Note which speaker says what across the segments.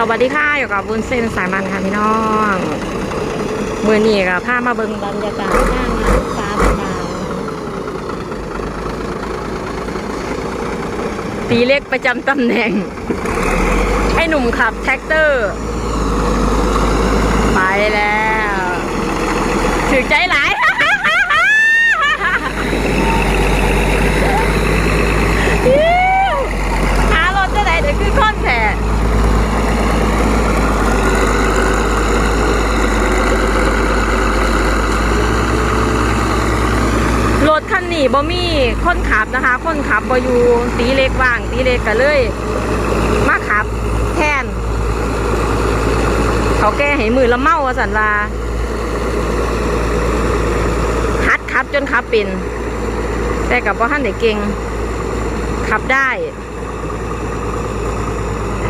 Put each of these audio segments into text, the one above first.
Speaker 1: สวัสดีค่ะอยู่กับบุญเส้นสายมันค่ะพี่น้องมือนี้กับพามาเบิ่งบรรยากาศหน้างานฟ้าบาตีเล็กประจำตำแหน่ง ให้หนุ่มขับแท็กเตอร์ ไปแล้ว ถือใจหลาย หารถจะไหนเดี๋ยวขึ้นค้อนแผล รถคั นนี้บ่มีคนขับนะคะ คนขับบ่อยู่ตีเล็กว่าง ตีเล็กก็เลย มาขับแทน เขาแก้ให้มือละเมาสันว่าหัดขับจนขับเป็น แต่กับว่าท่านเด็กเก่งขับได้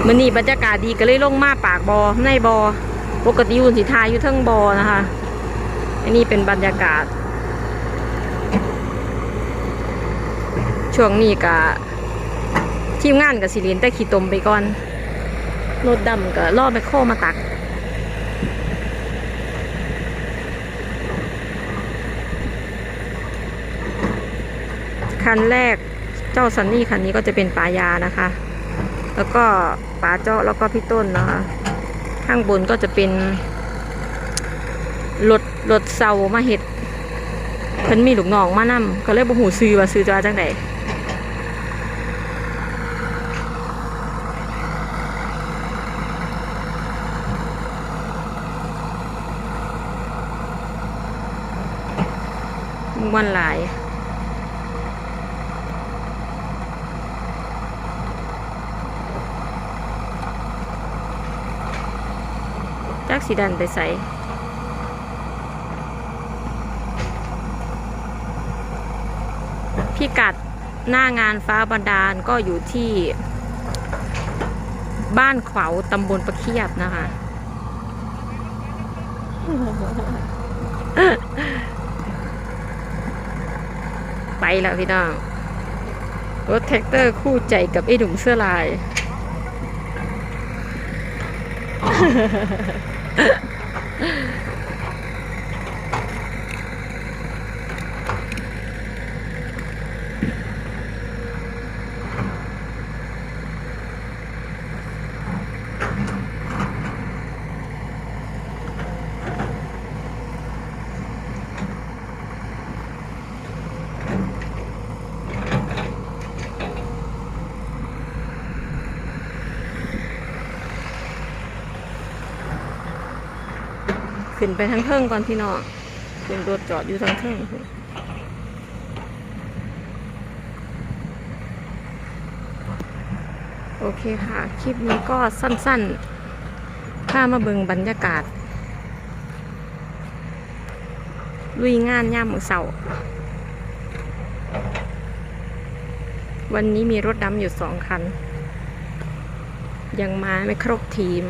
Speaker 1: มันนี่บรรยากาศดีก็เลยลงมาปากบอในบอปกติอุ่นสิทายอยู่ทั้งบอนะคะอันนี้เป็นบรรยากาศ ช่วงนี้กะทีมงานกับสิเลียนแต่ขี่ตมไปก่อนรถดำกับล่อแมคโครมาตัก คันแรกเจ้าซันนี่คันนี้ก็จะเป็นปายานะคะ แล้วก็ปาเจาะแล้วก็พี่ต้นนะคะข้างบนก็จะเป็นรถรถเซามาเห็ดเพิ่นมีลูกน้องมานำก็เลยบ่หูซื้อว่าซื้อจะาจังได ม่วนหลาย จักสีดันไปใส่พิกัดหน้างานฟ้าบันดาลก็อยู่ที่บ้านขวาวตำบลประเคียบนะคะ ไปแล้วพี่น้อง รถแท็กเตอร์คู่ใจกับไอ้หนุ่มเสื้อลาย ขึ้นไปทั้งเทิงก่อนพี่น้องขึ้นรถจอดอยู่ทั้งเทิงโอเคค่ะ คลิปนี้ก็สั้นๆพามาเบิงบรรยากาศ ลุยงานย่ามมือเสาวันนี้มีรถดำอยู่สองคัน ยังมาไม่ครบทีม